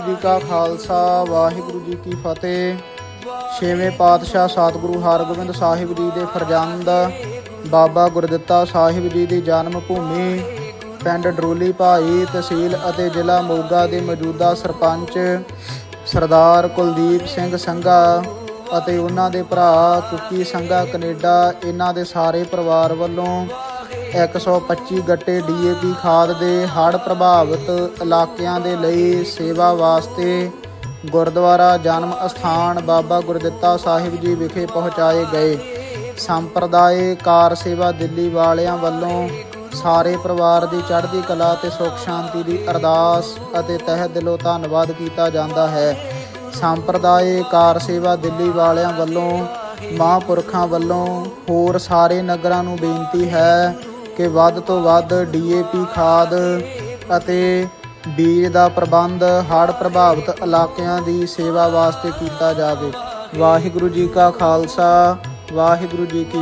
ਵਾਹਿਗੁਰੂ ਜੀ ਕਾ ਖਾਲਸਾ, ਵਾਹਿਗੁਰੂ ਜੀ ਕੀ ਫਤਿਹ। ਛੇਵੇਂ ਪਾਤਸ਼ਾਹ ਸਤਿਗੁਰੂ ਹਰਗੋਬਿੰਦ ਸਾਹਿਬ ਜੀ ਦੇ ਫਰਜ਼ੰਦ, ਬਾਬਾ ਗੁਰਦਿੱਤਾ ਸਾਹਿਬ ਜੀ ਦੀ ਜਨਮ ਭੂਮੀ, ਪਿੰਡ ਡਰੋਲੀ ਭਾਈ ਤਹਿਸੀਲ ਅਤੇ ਜ਼ਿਲ੍ਹਾ ਮੋਗਾ ਦੇ ਮੌਜੂਦਾ ਸਰਪੰਚ ਸਰਦਾਰ ਕੁਲਦੀਪ ਸਿੰਘ ਸੰਘਾ ਅਤੇ ਉਹਨਾਂ ਦੇ ਭਰਾ ਕੁੱਕੀ ਸੰਘਾ ਕੈਨੇਡਾ, ਇਹਨਾਂ ਦੇ ਸਾਰੇ ਪਰਿਵਾਰ ਵੱਲੋਂ 125 ਗੱਟੇ ਡੀਏਪੀ ਖਾਦ ਦੇ ਹੜ੍ਹ ਪ੍ਰਭਾਵਿਤ ਇਲਾਕਿਆਂ ਦੇ ਲਈ ਸੇਵਾ ਵਾਸਤੇ ਗੁਰਦੁਆਰਾ ਜਨਮ ਅਸਥਾਨ ਬਾਬਾ ਗੁਰਦਿੱਤਾ ਸਾਹਿਬ ਜੀ ਵਿਖੇ ਪਹੁੰਚਾਏ ਗਏ। ਸੰਪਰਦਾਇ ਕਾਰ ਸੇਵਾ ਦਿੱਲੀ ਵਾਲਿਆਂ ਵੱਲੋਂ ਸਾਰੇ ਪਰਿਵਾਰ ਦੀ ਚੜ੍ਹਦੀ ਕਲਾ ਤੇ ਸੁਖ ਸ਼ਾਂਤੀ ਦੀ ਅਰਦਾਸ ਅਤੇ ਤਹਿ ਦਿਲੋਂ ਧੰਨਵਾਦ ਕੀਤਾ ਜਾਂਦਾ ਹੈ। ਸੰਪਰਦਾਇ ਕਾਰ ਸੇਵਾ ਦਿੱਲੀ ਵਾਲਿਆਂ ਵੱਲੋਂ ਮਹਾਂਪੁਰਖਾਂ ਵੱਲੋਂ ਹੋਰ ਸਾਰੇ ਨਗਰਾਂ ਨੂੰ ਬੇਨਤੀ ਹੈ ਕਿ ਵੱਧ ਤੋਂ ਵੱਧ ਡੀਏਪੀ ਖਾਦ ਅਤੇ ਬੀਜ ਦਾ ਪ੍ਰਬੰਧ ਹੜ੍ਹ ਪ੍ਰਭਾਵਿਤ ਇਲਾਕਿਆਂ ਦੀ ਸੇਵਾ ਵਾਸਤੇ ਕੀਤਾ ਜਾਵੇ। ਵਾਹਿਗੁਰੂ ਜੀ ਕਾ ਖਾਲਸਾ, ਵਾਹਿਗੁਰੂ ਜੀ ਕੀ